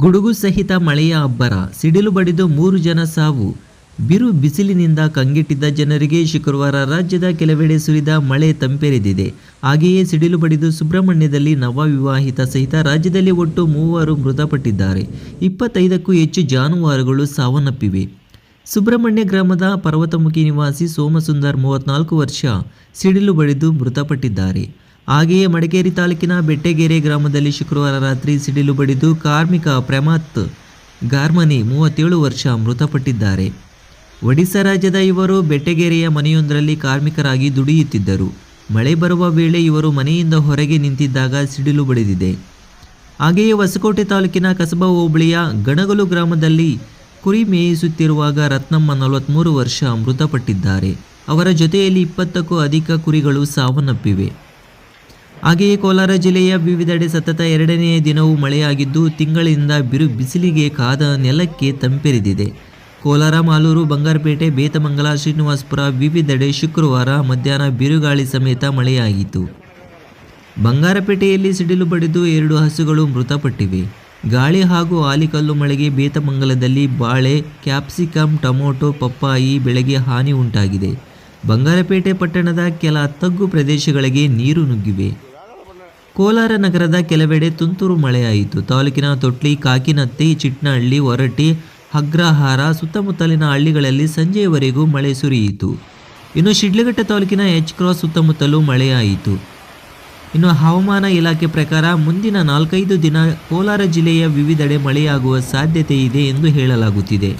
ಗುಡುಗು ಸಹಿತ ಮಳೆಯ ಅಬ್ಬರ, ಸಿಡಿಲು ಬಡಿದು ಮೂರು ಜನ ಸಾವು. ಬಿರು ಬಿಸಿಲಿನಿಂದ ಕಂಗೆಟ್ಟಿದ್ದ ಜನರಿಗೆ ಶುಕ್ರವಾರ ರಾಜ್ಯದ ಕೆಲವೆಡೆ ಸುರಿದ ಮಳೆ ತಂಪೆರೆದಿದೆ. ಹಾಗೆಯೇ ಸಿಡಿಲು ಬಡಿದು ಸುಬ್ರಹ್ಮಣ್ಯದಲ್ಲಿ ನವವಿವಾಹಿತ ಸಹಿತ ರಾಜ್ಯದಲ್ಲಿ ಒಟ್ಟು ಮೂವರು ಮೃತಪಟ್ಟಿದ್ದಾರೆ. ಇಪ್ಪತ್ತೈದಕ್ಕೂ ಹೆಚ್ಚು ಜಾನುವಾರುಗಳು ಸಾವನ್ನಪ್ಪಿವೆ. ಸುಬ್ರಹ್ಮಣ್ಯ ಗ್ರಾಮದ ಪರ್ವತಮುಖಿ ನಿವಾಸಿ ಸೋಮಸುಂದರ್ ಮೂವತ್ನಾಲ್ಕು ವರ್ಷ, ಸಿಡಿಲು ಬಡಿದು ಮೃತಪಟ್ಟಿದ್ದಾರೆ. ಹಾಗೆಯೇ ಮಡಿಕೇರಿ ತಾಲೂಕಿನ ಬೆಟ್ಟೆಗೆರೆ ಗ್ರಾಮದಲ್ಲಿ ಶುಕ್ರವಾರ ರಾತ್ರಿ ಸಿಡಿಲು ಬಡಿದು ಕಾರ್ಮಿಕ ಪ್ರಮಾತ್ ಗಾರ್ಮನಿ ಮೂವತ್ತೇಳು ವರ್ಷ ಮೃತಪಟ್ಟಿದ್ದಾರೆ. ಒಡಿಶಾ ರಾಜ್ಯದ ಇವರು ಬೆಟ್ಟಗೆರೆಯ ಮನೆಯೊಂದರಲ್ಲಿ ಕಾರ್ಮಿಕರಾಗಿ ದುಡಿಯುತ್ತಿದ್ದರು. ಮಳೆ ಬರುವ ವೇಳೆ ಇವರು ಮನೆಯಿಂದ ಹೊರಗೆ ನಿಂತಿದ್ದಾಗ ಸಿಡಿಲು ಬಡಿದಿದೆ. ಹಾಗೆಯೇ ಹೊಸಕೋಟೆ ತಾಲೂಕಿನ ಕಸಬಾ ಹೋಬಳಿಯ ಗಣಗಲು ಗ್ರಾಮದಲ್ಲಿ ಕುರಿ ಮೇಯಿಸುತ್ತಿರುವಾಗ ರತ್ನಮ್ಮ ನಲವತ್ತ್ಮೂರು ವರ್ಷ ಮೃತಪಟ್ಟಿದ್ದಾರೆ. ಅವರ ಜೊತೆಯಲ್ಲಿ ಇಪ್ಪತ್ತಕ್ಕೂ ಅಧಿಕ ಕುರಿಗಳು ಸಾವನ್ನಪ್ಪಿವೆ. ಹಾಗೆಯೇ ಕೋಲಾರ ಜಿಲ್ಲೆಯ ವಿವಿಧೆಡೆ ಸತತ ಎರಡನೆಯ ದಿನವೂ ಮಳೆಯಾಗಿದ್ದು ತಿಂಗಳಿಂದ ಬಿರು ಬಿಸಿಲಿಗೆ ಕಾದ ನೆಲಕ್ಕೆ ತಂಪೆರೆದಿದೆ. ಕೋಲಾರ, ಮಾಲೂರು, ಬಂಗಾರಪೇಟೆ, ಬೇತಮಂಗಲ, ಶ್ರೀನಿವಾಸಪುರ ವಿವಿಧೆಡೆ ಶುಕ್ರವಾರ ಮಧ್ಯಾಹ್ನ ಬಿರುಗಾಳಿ ಸಮೇತ ಮಳೆಯಾಯಿತು ಬಂಗಾರಪೇಟೆಯಲ್ಲಿ ಸಿಡಿಲು ಬಡಿದು ಎರಡು ಹಸುಗಳು ಮೃತಪಟ್ಟಿವೆ. ಗಾಳಿ ಹಾಗೂ ಆಲಿಕಲ್ಲು ಮಳೆಗೆ ಬೇತಮಂಗಲದಲ್ಲಿ ಬಾಳೆ ಕ್ಯಾಪ್ಸಿಕಮ್ ಟೊಮೊಟೊ, ಪಪ್ಪಾಯಿ ಬೆಳೆಗೆ ಹಾನಿ ಉಂಟಾಗಿದೆ. ಬಂಗಾರಪೇಟೆ ಪಟ್ಟಣದ ಕೆಲ ತಗ್ಗು ಪ್ರದೇಶಗಳಿಗೆ ನೀರು ನುಗ್ಗಿವೆ. ಕೋಲಾರ ನಗರದ ಕೆಲವೆಡೆ ತುಂತುರು ಮಳೆಯಾಯಿತು. ತಾಲೂಕಿನ ತೊಟ್ಲಿ, ಕಾಕಿನತ್ತಿ, ಚಿಟ್ನಹಳ್ಳಿ ಹೊರಟಿ ಅಗ್ರಹಾರ ಸುತ್ತಮುತ್ತಲಿನ ಹಳ್ಳಿಗಳಲ್ಲಿ ಸಂಜೆಯವರೆಗೂ ಮಳೆ ಸುರಿಯಿತು. ಇನ್ನು ಶಿಡ್ಲಘಟ್ಟ ತಾಲೂಕಿನ ಎಚ್ ಕ್ರಾಸ್ ಸುತ್ತಮುತ್ತಲೂ ಮಳೆಯಾಯಿತು. ಇನ್ನು ಹವಾಮಾನ ಇಲಾಖೆ ಪ್ರಕಾರ ಮುಂದಿನ ನಾಲ್ಕೈದು ದಿನ ಕೋಲಾರ ಜಿಲ್ಲೆಯ ವಿವಿಧೆಡೆ ಮಳೆಯಾಗುವ ಸಾಧ್ಯತೆ ಇದೆ ಎಂದು ಹೇಳಲಾಗುತ್ತಿದೆ.